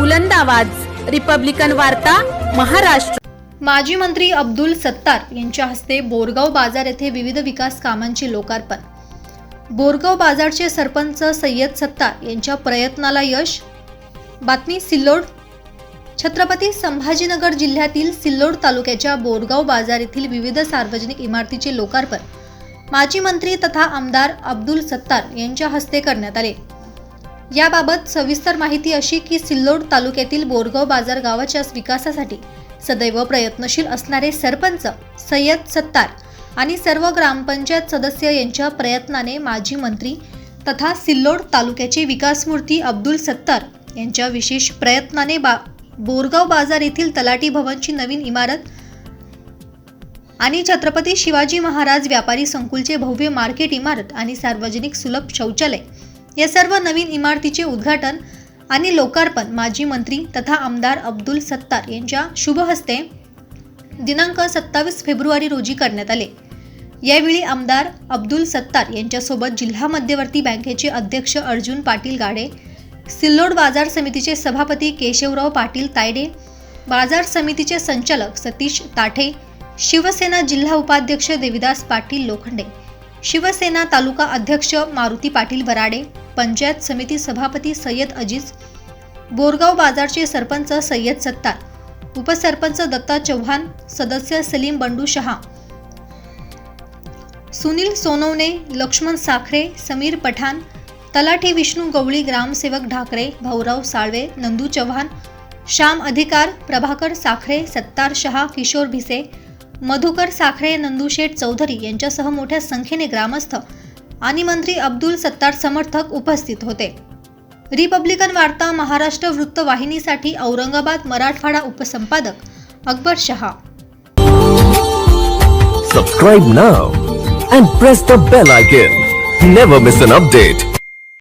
बुलंद आवाज. रिपब्लिकन वार्ता महाराष्ट्र. माजी मंत्री अब्दुल सत्तार यांच्या हस्ते बोरगाव बाजार येथे विविध विकास कामांचे लोकार्पण. बोरगाव बाजारचे सरपंच सय्यद सत्तार यांच्या प्रयत्नाला यश. बातमी सिल्लोड. छत्रपती संभाजीनगर जिल्ह्यातील सिल्लोड तालुक्याच्या बोरगाव बाजार येथील विविध सार्वजनिक इमारतीचे लोकार्पण. माजी मंत्री तथा आमदार अब्दुल सत्तार यांच्या हस्ते करण्यात आले. याबाबत सविस्तर माहिती अशी की सिल्लोड तालुक्यातील बोरगाव बाजार गावाच्या विकासासाठी सदैव प्रयत्नशील असणारे सरपंच सय्यद सत्तार आणि सर्व ग्रामपंचायत सदस्य यांच्या प्रयत्नाने माजी मंत्री तथा सिल्लोड तालुक्याचे विकासमूर्ती अब्दुल सत्तार यांच्या विशेष प्रयत्नाने बा बोरगाव बाजार येथील तलाटी भवनची नवीन इमारत आणि छत्रपती शिवाजी महाराज व्यापारी संकुलचे भव्य मार्केट इमारत आणि सार्वजनिक सुलभ शौचालय या सर्व नवीन इमारतीचे उद्घाटन आणि लोकार्पण माजी मंत्री तथा आमदार अब्दुल सत्तार यांच्या शुभ हस्ते दिनांक सत्तावीस फेब्रुवारी रोजी करण्यात आले. यावेळी आमदार अब्दुल सत्तार यांच्यासोबत जिल्हा मध्यवर्ती बँकेचे अध्यक्ष अर्जुन पाटील गाडे सिल्लोड बाजार समितीचे सभापती केशवराव पाटील तायडे बाजार समितीचे संचालक सतीश ताठे शिवसेना जिल्हा उपाध्यक्ष देविदास पाटील लोखंडे शिवसेना तालुका अध्यक्ष मारुती पाटील बराडे पंचायत समिती सभापती सय्यद अजीज बोरगाव बाजारचे सरपंच सय्यद सत्तार उपसरपंच दत्ता चव्हाण सदस्य सलीम बंडू शहा सुनील सोनवणे लक्ष्मण साखरे समीर पठाण तलाठी विष्णू गवळी ग्रामसेवक ढाकरे भाऊराव साळवे नंदू चव्हाण श्याम अधिकार प्रभाकर साखरे सत्तार शहा किशोर भिसे मधुकर साखरे नंदुशेठ चौधरी यांच्यासह मोठ्या संख्येने ग्रामस्थ आणि मंत्री अब्दुल सत्तार समर्थक उपस्थित होते. रिपब्लिकन वार्ता महाराष्ट्र वृत्तवाहिनीसाठी Aurangabad Marathwada उपसंपादक Akbar Shah. Subscribe now and press the bell icon never miss an update